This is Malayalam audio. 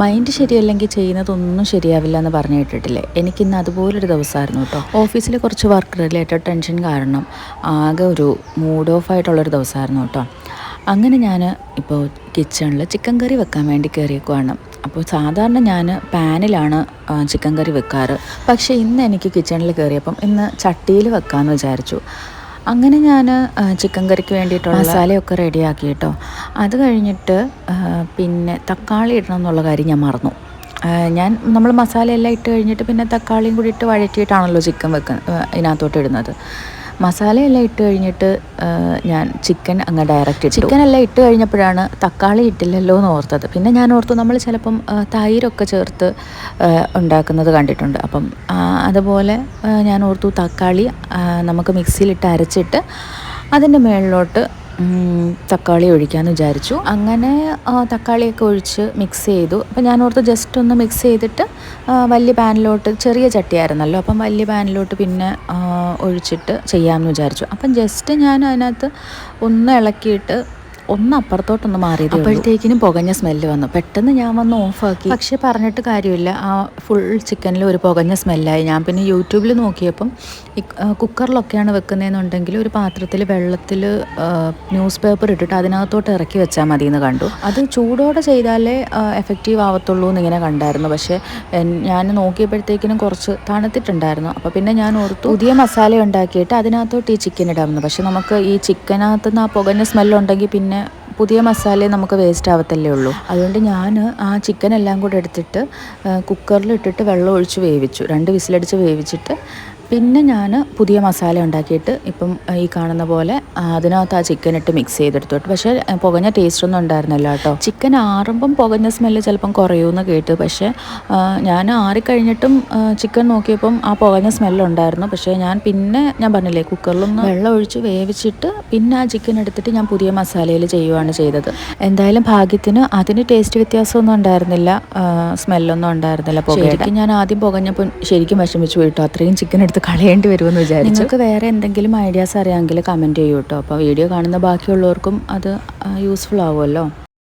മൈൻഡ് ശരിയല്ലെങ്കിൽ ചെയ്യുന്നതൊന്നും ശരിയാവില്ല എന്ന് പറഞ്ഞു കേട്ടിട്ടില്ലേ? എനിക്കിന്ന് അതുപോലൊരു ദിവസമായിരുന്നു കേട്ടോ. ഓഫീസിലെ കുറച്ച് വർക്ക് റിലേറ്റഡ് ടെൻഷൻ കാരണം ആകെ ഒരു മൂഡ് ഓഫ് ആയിട്ടുള്ളൊരു ദിവസമായിരുന്നു കേട്ടോ. അങ്ങനെ ഞാൻ ഇപ്പോൾ കിച്ചണിൽ ചിക്കൻ കറി വെക്കാൻ വേണ്ടി കയറിയേക്കുവാണ് അപ്പോൾ സാധാരണ ഞാൻ പാനിലാണ് ചിക്കൻ കറി വെക്കാറ്. പക്ഷേ ഇന്ന് എനിക്ക് കിച്ചണിൽ കയറിയപ്പം ഇന്ന് ചട്ടിയിൽ വെക്കാമെന്ന് വിചാരിച്ചു. അങ്ങനെ ഞാൻ ചിക്കൻ കറിക്ക് വേണ്ടിയിട്ടുള്ള മസാലയൊക്കെ റെഡിയാക്കി കേട്ടോ. അത് കഴിഞ്ഞിട്ട് പിന്നെ തക്കാളി ഇടണം എന്നുള്ള കാര്യം ഞാൻ മറന്നു. ഞാൻ നമ്മൾ മസാലയെല്ലാം ഇട്ട് കഴിഞ്ഞിട്ട് പിന്നെ തക്കാളിയും കൂടി ഇട്ട് വഴറ്റിയിട്ടാണല്ലോ ചിക്കൻ വെക്ക ആ, ഇതിനകത്തോട്ട് ഇടുന്നത്. മസാലയെല്ലാം ഇട്ട് കഴിഞ്ഞിട്ട് ഞാൻ ചിക്കൻ അങ്ങ് ഡയറക്റ്റ് ഇട്ടു. ചിക്കൻ എല്ലാം ഇട്ട് കഴിഞ്ഞപ്പോഴാണ് തക്കാളി ഇട്ടില്ലല്ലോ എന്ന് ഓർത്തത്. പിന്നെ ഞാൻ ഓർത്തു നമ്മൾ ചിലപ്പം തൈരൊക്കെ ചേർത്ത് ഉണ്ടാക്കുന്നത് കണ്ടിട്ടുണ്ട്. അപ്പം അതുപോലെ ഞാൻ ഓർത്തു തക്കാളി നമുക്ക് മിക്സിയിലിട്ട് അരച്ചിട്ട് അതിന്റെ മുകളിലോട്ട് തക്കാളി ഒഴിക്കാമെന്ന് വിചാരിച്ചു. അങ്ങനെ തക്കാളിയൊക്കെ ഒഴിച്ച് മിക്സ് ചെയ്തു. അപ്പം ഞാൻ ഓർത്ത് ജസ്റ്റ് ഒന്ന് മിക്സ് ചെയ്തിട്ട് വലിയ പാനിലോട്ട് ചെറിയ ചട്ടിയായിരുന്നല്ലോ. അപ്പം വലിയ പാനിലോട്ട് പിന്നെ ഒഴിച്ചിട്ട് ചെയ്യാമെന്ന് വിചാരിച്ചു. അപ്പം ജസ്റ്റ് ഞാൻ അതിനകത്ത് ഒന്ന് ഇളക്കിയിട്ട് ഒന്ന് അപ്പുറത്തോട്ടൊന്ന് മാറിയത് അപ്പോഴത്തേക്കിനും പുകഞ്ഞ സ്മെല്ല് വന്നു. പെട്ടെന്ന് ഞാൻ വന്ന് ഓഫാക്കി. പക്ഷെ പറഞ്ഞിട്ട് കാര്യമില്ല. ആ ഫുൾ ചിക്കനിൽ ഒരു പുകഞ്ഞ സ്മെല്ലായി ഞാൻ പിന്നെ യൂട്യൂബിൽ നോക്കിയപ്പം കുക്കറിലൊക്കെയാണ് വെക്കുന്നതെന്നുണ്ടെങ്കിൽ ഒരു പാത്രത്തിൽ വെള്ളത്തിൽ ന്യൂസ് പേപ്പർ ഇട്ടിട്ട് അതിനകത്തോട്ട് ഇറക്കി വെച്ചാൽ മതി എന്ന് കണ്ടു. അത് ചൂടോടെ ചെയ്താലേ എഫക്റ്റീവ് ആവത്തുള്ളൂ എന്നിങ്ങനെ കണ്ടായിരുന്നു. പക്ഷേ ഞാൻ നോക്കിയപ്പോഴത്തേക്കിനും കുറച്ച് തണുത്തിട്ടുണ്ടായിരുന്നു. അപ്പോൾ പിന്നെ ഞാൻ ഓർത്തു പുതിയ മസാല ഉണ്ടാക്കിയിട്ട് അതിനകത്തോട്ട് ഈ ചിക്കൻ ഇടാമെന്ന്. പക്ഷെ നമുക്ക് ഈ ചിക്കനകത്ത് നിന്ന് ആ പുകഞ്ഞ സ്മെല്ലുണ്ടെങ്കിൽ പിന്നെ പുതിയ മസാല നമുക്ക് വേസ്റ്റ് ആവത്തല്ലേ ഉള്ളൂ. അതുകൊണ്ട് ഞാൻ ആ ചിക്കൻ എല്ലാം കൂടെ എടുത്തിട്ട് കുക്കറിൽ ഇട്ടിട്ട് വെള്ളം ഒഴിച്ച് വേവിച്ചു. രണ്ട് വിസിലടിച്ച് വേവിച്ചിട്ട് പിന്നെ ഞാൻ പുതിയ മസാല ഉണ്ടാക്കിയിട്ട് ഇപ്പം ഈ കാണുന്ന പോലെ അതിനകത്ത് ആ ചിക്കൻ ഇട്ട് മിക്സ് ചെയ്തെടുത്തു പക്ഷേ പുകഞ്ഞ ടേസ്റ്റ് ഒന്നും ഉണ്ടായിരുന്നില്ല കേട്ടോ. ചിക്കൻ ആറുമ്പം പുകഞ്ഞ സ്മെല്ല് ചിലപ്പം കുറയുമെന്ന് കേട്ടു. പക്ഷേ ഞാൻ ആറിക്കഴിഞ്ഞിട്ടും ചിക്കൻ നോക്കിയപ്പം ആ പുകഞ്ഞ സ്മെല്ലുണ്ടായിരുന്നു പക്ഷേ ഞാൻ പിന്നെ ഞാൻ പറഞ്ഞില്ലേ കുക്കറിലൊന്ന് വെള്ളം ഒഴിച്ച് വേവിച്ചിട്ട് പിന്നെ ആ ചിക്കൻ എടുത്തിട്ട് ഞാൻ പുതിയ മസാലയിൽ ചെയ്യുവാണ് ചെയ്തത്. എന്തായാലും ഭാഗ്യത്തിന് അതിന് ടേസ്റ്റ് വ്യത്യാസമൊന്നും ഉണ്ടായിരുന്നില്ല. സ്മെല്ലൊന്നും ഉണ്ടായിരുന്നില്ല പുകയ്ക്ക് ഞാൻ ആദ്യം പുകഞ്ഞപ്പം ശരിക്കും വിഷമിച്ചു പോയിട്ടോ അത്രയും ചിക്കൻ കളയേണ്ടി വരുമെന്ന് വിചാരിച്ചു. നിങ്ങൾക്ക് വേറെ എന്തെങ്കിലും ഐഡിയാസ് അറിയാമെങ്കിൽ കമന്റ് ചെയ്യൂ കേട്ടോ അപ്പോൾ വീഡിയോ കാണുന്ന ബാക്കിയുള്ളവർക്കും അത് യൂസ്ഫുൾ ആവുമല്ലോ.